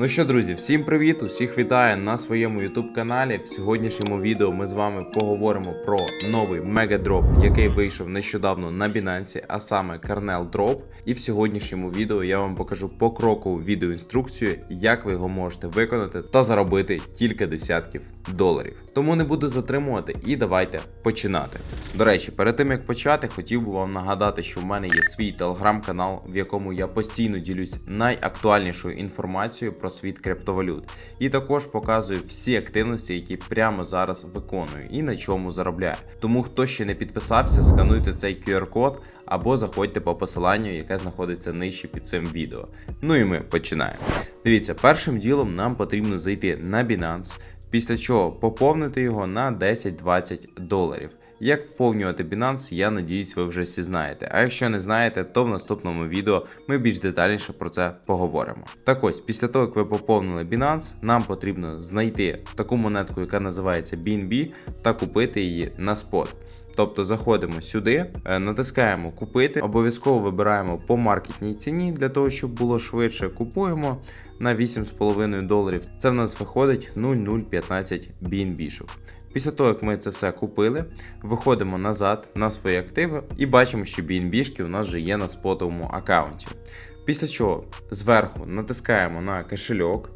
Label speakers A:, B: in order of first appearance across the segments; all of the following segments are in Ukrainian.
A: Ну що, друзі, всім привіт! Усіх вітаю на своєму YouTube каналі. В сьогоднішньому відео ми з вами поговоримо про новий мегадроп, який вийшов нещодавно на Binance, а саме Kernel Drop. І в сьогоднішньому відео я вам покажу покрокову відеоінструкцію, як ви його можете виконати та заробити кілька десятків доларів. Тому не буду затримувати і давайте починати. До речі, перед тим як почати, хотів би вам нагадати, що в мене є свій телеграм-канал, в якому я постійно ділюсь найактуальнішою інформацією про світ криптовалют. І також показую всі активності, які прямо зараз виконую і на чому заробляю. Тому хто ще не підписався, скануйте цей QR-код або заходьте по посиланню, яке знаходиться нижче під цим відео. Ну і ми починаємо. Дивіться, першим ділом нам потрібно зайти на Binance, після чого поповнити його на 10-20 доларів. Як поповнювати Binance, я надіюсь, ви вже всі знаєте. А якщо не знаєте, то в наступному відео ми більш детальніше про це поговоримо. Так ось, після того, як ви поповнили Binance, нам потрібно знайти таку монетку, яка називається BNB, та купити її на спот. Тобто заходимо сюди, е, натискаємо купити, обов'язково вибираємо по маркетній ціні для того, щоб було швидше. Купуємо на 8,5 доларів. Це в нас виходить 0,015 BNB. Після того, як ми це все купили, виходимо назад на свої активи і бачимо, що BNB у нас вже є на спотовому аккаунті. Після чого зверху натискаємо на кошельок,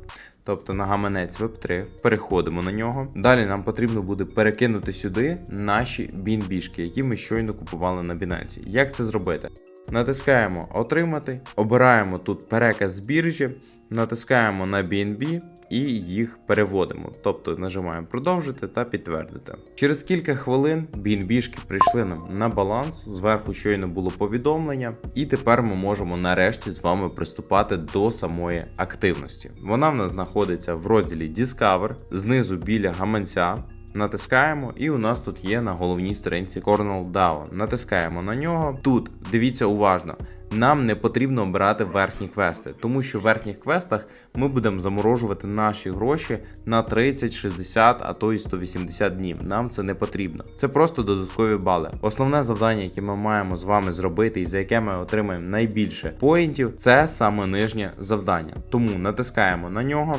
A: тобто на гаманець Web3, переходимо на нього. Далі нам потрібно буде перекинути сюди наші BNB, які ми щойно купували на Binance. Як це зробити? Натискаємо Отримати, обираємо тут переказ з біржі, натискаємо на BNB і їх переводимо. Тобто нажимаємо продовжити та підтвердити. Через кілька хвилин BNB прийшли нам на баланс. Зверху щойно було повідомлення, і тепер ми можемо нарешті з вами приступати до самої активності. Вона в нас знаходиться в розділі Discover, знизу біля гаманця. Натискаємо, і у нас тут є на головній сторінці Cornell DAO. Натискаємо на нього. Тут дивіться уважно. Нам не потрібно обирати верхні квести, тому що в верхніх квестах ми будемо заморожувати наші гроші на 30, 60, а то і 180 днів. Нам це не потрібно. Це просто додаткові бали. Основне завдання, яке ми маємо з вами зробити, і за яке ми отримаємо найбільше поінтів, це саме нижнє завдання. Тому натискаємо на нього.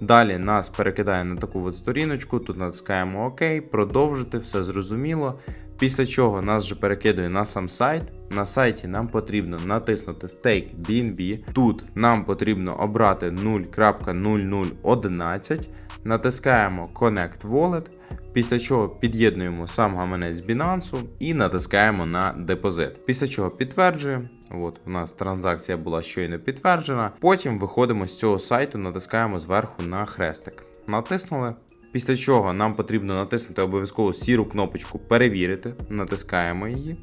A: Далі нас перекидає на таку от сторіночку, тут натискаємо ОК, продовжити, все зрозуміло. Після чого нас вже перекидує на сам сайт. На сайті нам потрібно натиснути Stake BNB. Тут нам потрібно обрати 0.0011, натискаємо Connect Wallet, після чого під'єднуємо сам гаманець Binance і натискаємо на депозит. Після чого підтверджуємо. От у нас транзакція була щойно підтверджена. Потім виходимо з цього сайту, натискаємо зверху на хрестик. Натиснули. Після чого нам потрібно натиснути обов'язково сіру кнопочку Перевірити. Натискаємо її.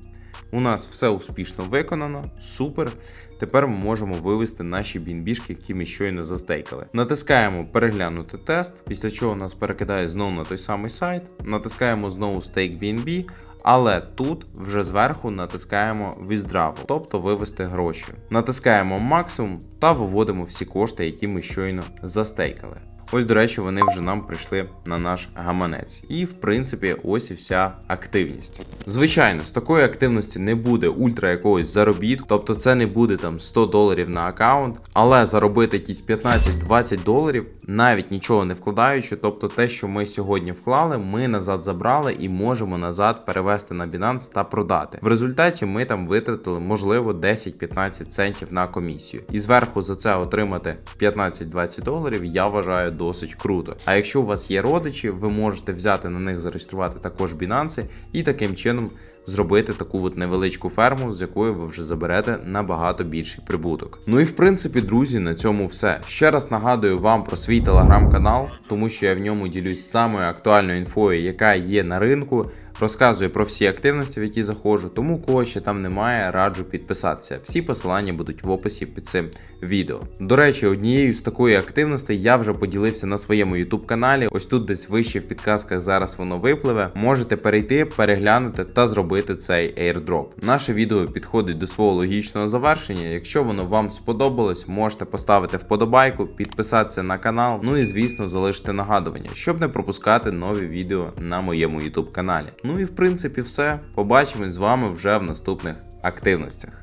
A: У нас все успішно виконано, супер. Тепер ми можемо вивести наші бінбішки, які ми щойно застейкали. Натискаємо переглянути тест, після чого нас перекидає знову на той самий сайт. Натискаємо знову Stake BNB, але тут вже зверху натискаємо Withdraw, тобто вивести гроші. Натискаємо максимум та виводимо всі кошти, які ми щойно застейкали. Ось, до речі, вони вже нам прийшли на наш гаманець. І, в принципі, ось і вся активність. Звичайно, з такої активності не буде ультра якогось заробітку, тобто це не буде там 100 доларів на аккаунт, але заробити якісь 15-20 доларів, навіть нічого не вкладаючи, тобто те, що ми сьогодні вклали, ми назад забрали і можемо назад перевести на Binance та продати. В результаті ми там витратили, можливо, 10-15 центів на комісію. І зверху за це отримати 15-20 доларів, я вважаю досить круто. А якщо у вас є родичі, ви можете взяти на них зареєструвати також Binance і таким чином зробити таку от невеличку ферму, з якої ви вже заберете набагато більший прибуток. Ну і в принципі, друзі, на цьому все. Ще раз нагадую вам про свій телеграм-канал, тому що я в ньому ділюсь самою актуальною інфою, яка є на ринку. Розказую про всі активності, в які заходжу, тому кого ще там немає, раджу підписатися. Всі посилання будуть в описі під цим відео. До речі, однією з такої активності я вже поділився на своєму YouTube каналі. Ось тут десь вище в підказках зараз воно випливе. Можете перейти, переглянути та зробити цей airdrop. Наше відео підходить до свого логічного завершення. Якщо воно вам сподобалось, можете поставити вподобайку, підписатися на канал, ну і звісно залишити нагадування, щоб не пропускати нові відео на моєму YouTube каналі. Ну і в принципі все. Побачимось з вами вже в наступних активностях.